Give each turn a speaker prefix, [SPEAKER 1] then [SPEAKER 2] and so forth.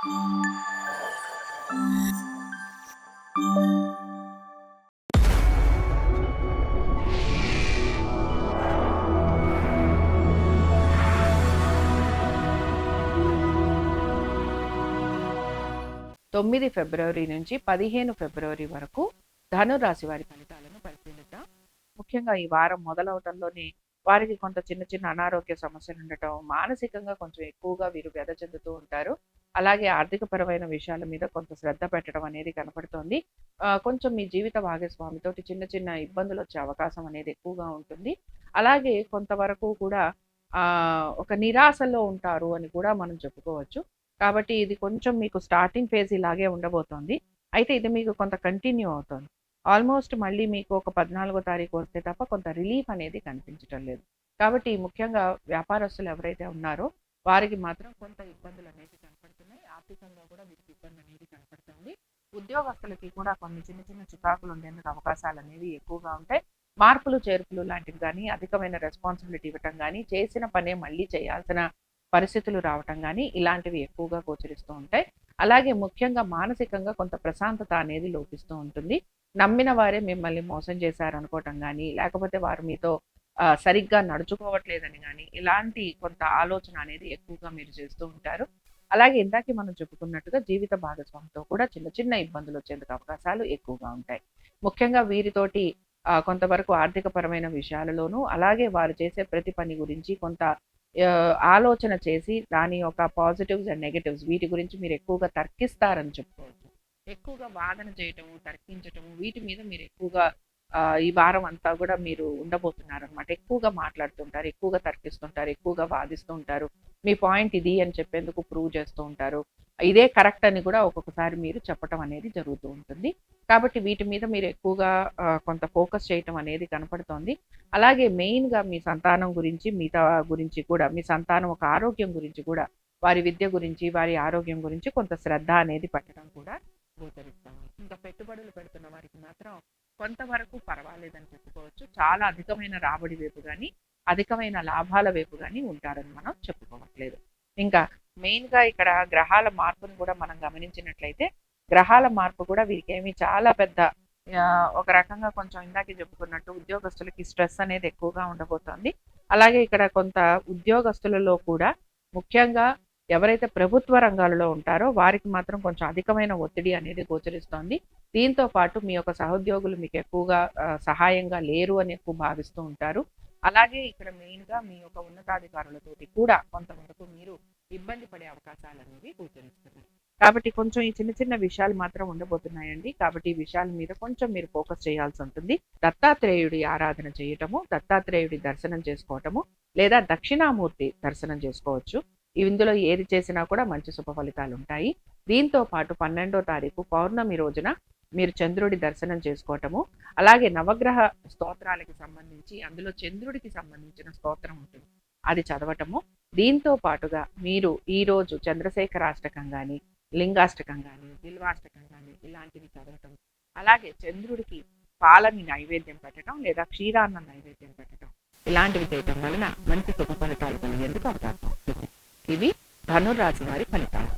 [SPEAKER 1] తొమ్మిది ఫిబ్రవరి నుంచి పదిహేను ఫిబ్రవరి వరకు ధనురాశి వారి ఫలితాలను పరిశీలిద్దాం. ముఖ్యంగా ఈ వారం మొదలవటంలోనే వారికి కొంత చిన్న చిన్న అనారోగ్య సమస్యలు ఉండటం మానసికంగా కొంచెం ఎక్కువగా వీరు వ్యధ చెందుతూ ఉంటారు. అలాగే ఆర్థికపరమైన విషయాల మీద కొంత శ్రద్ధ పెట్టడం అనేది కనపడుతోంది. కొంచెం మీ జీవిత భాగస్వామితోటి చిన్న చిన్న ఇబ్బందులు వచ్చే అవకాశం అనేది ఎక్కువగా ఉంటుంది. అలాగే కొంతవరకు కూడా ఒక నిరాశలో ఉంటారు అని కూడా మనం చెప్పుకోవచ్చు. కాబట్టి ఇది కొంచెం మీకు స్టార్టింగ్ ఫేజ్ ఇలాగే ఉండబోతోంది. అయితే ఇది మీకు కొంత కంటిన్యూ అవుతుంది. ఆల్మోస్ట్ మళ్ళీ మీకు ఒక పద్నాలుగో తారీఖు వస్తే తప్ప కొంత రిలీఫ్ అనేది కనిపించటం లేదు. కాబట్టి ముఖ్యంగా వ్యాపారస్తులు ఎవరైతే ఉన్నారో వారికి మాత్రం కొంత ఇబ్బందులు అనేది ఆర్థికంగా కూడా వీరికి ఇబ్బంది అనేది కనపడుతుంది. ఉద్యోగస్తులకి కూడా కొన్ని చిన్న చిన్న చికాకులు ఉండేందుకు అవకాశాలు అనేవి ఎక్కువగా ఉంటాయి. మార్పులు చేర్పులు లాంటివి కానీ అధికమైన రెస్పాన్సిబిలిటీ ఇవ్వటం కానీ చేసిన పనే మళ్ళీ చేయాల్సిన పరిస్థితులు రావటం కానీ ఇలాంటివి ఎక్కువగా గోచరిస్తూ ఉంటాయి. అలాగే ముఖ్యంగా మానసికంగా కొంత ప్రశాంతత అనేది లోపిస్తూ ఉంటుంది. నమ్మిన వారే మిమ్మల్ని మోసం చేశారు అనుకోవటం కానీ లేకపోతే వారు మీతో సరిగ్గా నడుచుకోవట్లేదని కానీ ఇలాంటి కొంత ఆలోచన అనేది ఎక్కువగా మీరు చేస్తూ ఉంటారు. అలాగే ఇందాకే మనం చెప్పుకున్నట్టుగా జీవిత భాగస్వామితో కూడా చిన్న చిన్న ఇబ్బందులు వచ్చేందుకు అవకాశాలు ఎక్కువగా ఉంటాయి. ముఖ్యంగా వీరితోటి కొంతవరకు ఆర్థిక పరమైన విషయాలలోనూ అలాగే వారు చేసే ప్రతి పని గురించి కొంత ఆలోచన చేసి దాని యొక్క పాజిటివ్స్ అండ్ నెగటివ్స్ వీటి గురించి మీరు ఎక్కువగా తర్కిస్తారని చెప్పుకోవచ్చు. ఎక్కువగా వాదన చేయటము తర్కించటము వీటి మీద మీరు ఎక్కువగా ఈ వారం అంతా కూడా మీరు ఉండబోతున్నారు అనమాట ఎక్కువగా మాట్లాడుతుంటారు ఎక్కువగా తర్కిస్తుంటారు ఎక్కువగా వాదిస్తూ ఉంటారు మీ పాయింట్ ఇది అని చెప్పేందుకు ప్రూవ్ చేస్తూ ఉంటారు. ఇదే కరెక్ట్ అని కూడా ఒక్కొక్కసారి మీరు చెప్పటం అనేది జరుగుతూ ఉంటుంది. కాబట్టి వీటి మీద మీరు ఎక్కువగా కొంత ఫోకస్ చేయటం అనేది కనపడుతోంది. అలాగే మెయిన్గా మీ సంతానం గురించి మిగతా గురించి కూడా మీ సంతానం ఒక ఆరోగ్యం గురించి కూడా వారి విద్య గురించి వారి ఆరోగ్యం గురించి కొంత శ్రద్ధ అనేది పెట్టడం కూడా గోచరిస్తాము ఇంకా పెట్టుబడులు పెడుతున్న వారికి మాత్రం కొంతవరకు పర్వాలేదని చెప్పుకోవచ్చు. చాలా అధికమైన రాబడి వైపు కానీ అధికమైన లాభాల వైపు కానీ ఉంటారని మనం చెప్పుకోవట్లేదు. ఇంకా మెయిన్గా ఇక్కడ గ్రహాల మార్పును కూడా మనం గమనించినట్లయితే గ్రహాల మార్పు కూడా వీరికి ఏమి చాలా పెద్ద ఒక రకంగా కొంచెం ఇందాకే చెప్పుకున్నట్టు ఉద్యోగస్తులకి స్ట్రెస్ అనేది ఎక్కువగా ఉండబోతోంది. అలాగే ఇక్కడ కొంత ఉద్యోగస్తులలో కూడా ముఖ్యంగా ఎవరైతే ప్రభుత్వ రంగాలలో ఉంటారో వారికి మాత్రం కొంచెం అధికమైన ఒత్తిడి అనేది గోచరిస్తోంది. దీంతో పాటు మీ యొక్క సహోద్యోగులు మీకు ఎక్కువగా సహాయంగా లేరు అని ఎక్కువ భావిస్తూ ఉంటారు. అలాగే ఇక్కడ మెయిన్గా మీ యొక్క ఉన్నతాధికారులతోటి కూడా కొంతవరకు మీరు ఇబ్బంది పడే అవకాశాలు అనేవి గోచరిస్తున్నారు కాబట్టి కొంచెం ఈ చిన్న చిన్న విషయాలు మాత్రం ఉండబోతున్నాయండి. కాబట్టి ఈ విషయాల మీద కొంచెం మీరు ఫోకస్ చేయాల్సి ఉంటుంది. దత్తాత్రేయుడి ఆరాధన చేయటము దత్తాత్రేయుడి దర్శనం చేసుకోవటము లేదా దక్షిణామూర్తి దర్శనం చేసుకోవచ్చు. ఇందులో ఏది చేసినా కూడా మంచి శుభ ఫలితాలు ఉంటాయి. దీంతో పాటు పన్నెండో తారీఖు పౌర్ణమి రోజున మీరు చంద్రుడి దర్శనం చేసుకోవటము. అలాగే నవగ్రహ స్తోత్రాలకి సంబంధించి అందులో చంద్రుడికి సంబంధించిన స్తోత్రం ఉంటుంది. అది చదవటము. దీంతో పాటుగా మీరు ఈ రోజు చంద్రశేఖరాష్టకం కానీ లింగాష్టకం కానీ బిల్వాష్టకం కానీ ఇలాంటివి చదవటం. అలాగే చంద్రుడికి పాలని నైవేద్యం పెట్టడం లేదా క్షీరాన్న నైవేద్యం పెట్టడం ఇలాంటివి చేయటం వలన మంచి శుభ ఫలితాలు కలిగేందుకు అవకాశం ఇవి ధనుర్రాశి వారి ఫలితాలు.